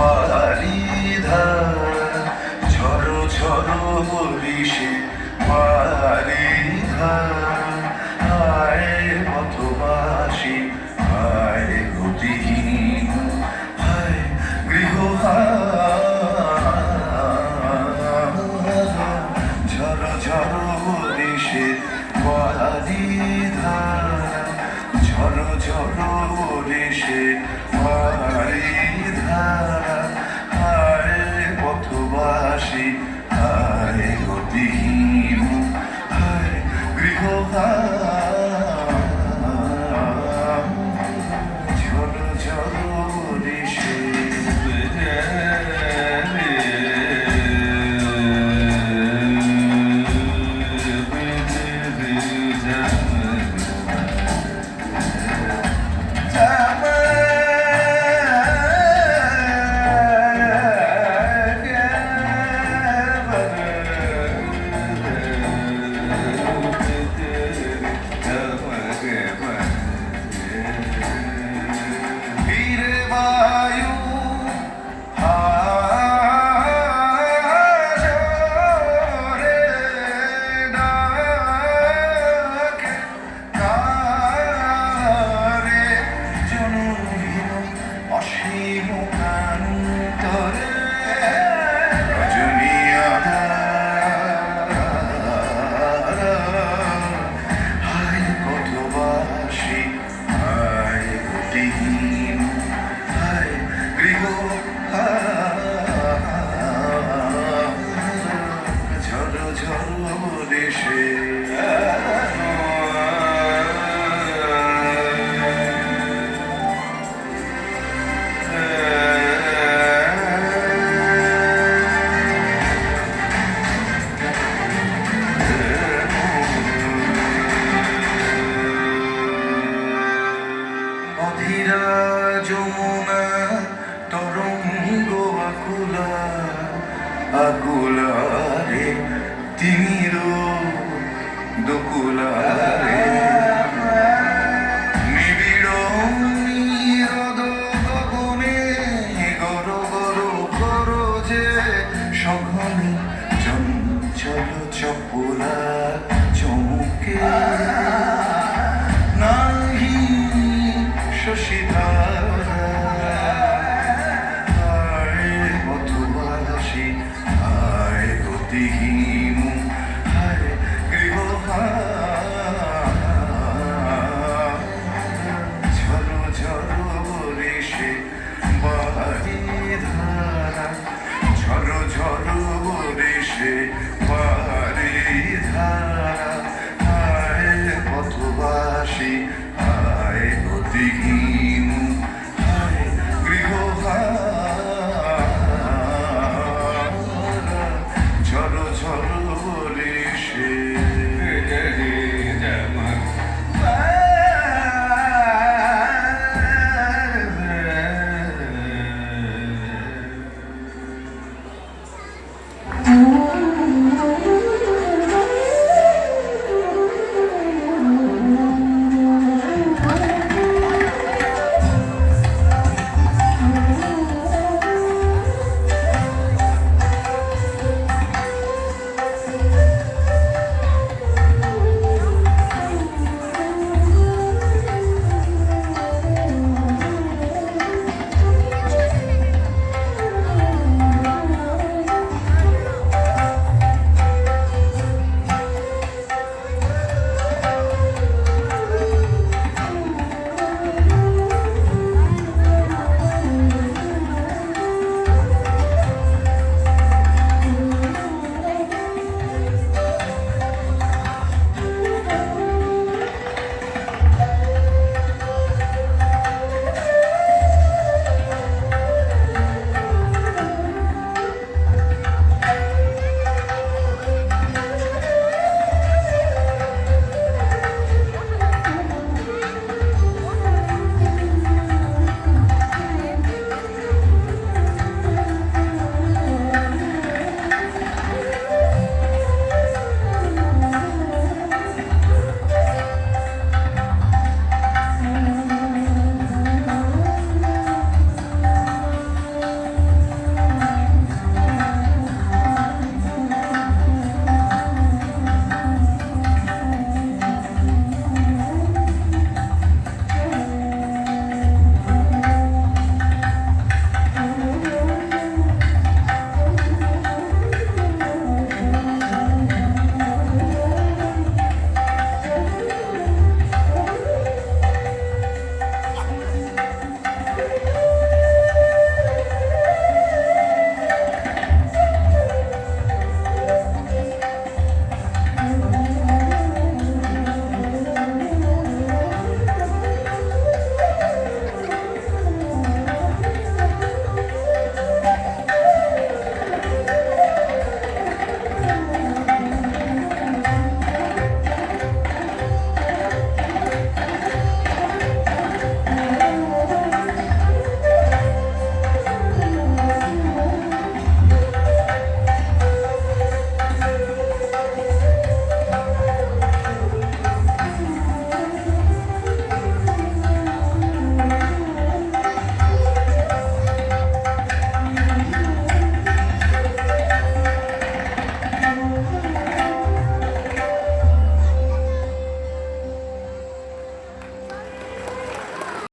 বারিধার ঝড়ো ঝড়ো বলিসে হায় She. গভীরা যমুনা তরঙ্গ আকুলা আকুলা রে তিমির দোকুলা রে সঘনে চঞ্চল চপলা। big moon.